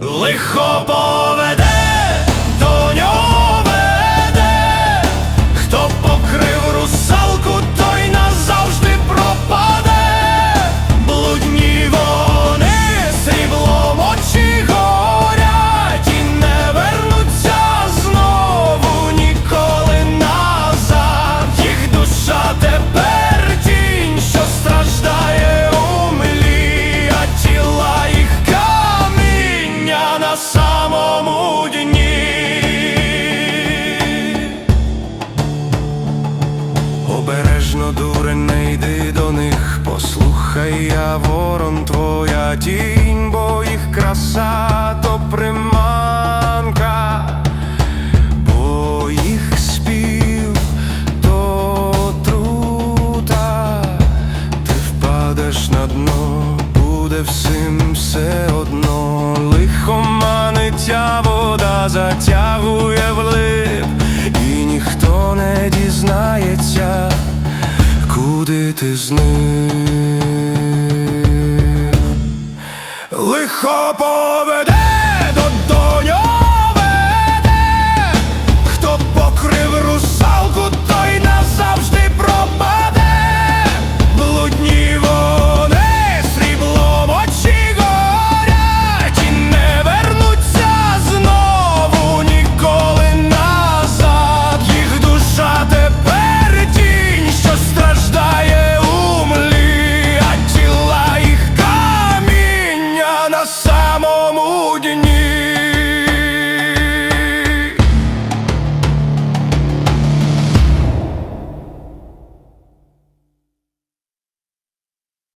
лихо дуре, не йди до них, послухай, я ворон твоя тінь, бо їх краса то приманка, бо їх спів то трута, ти впадеш на дно, буде всім все одно, лихоманиться вода затягує вглиб, куди ти ним. Лихо поведе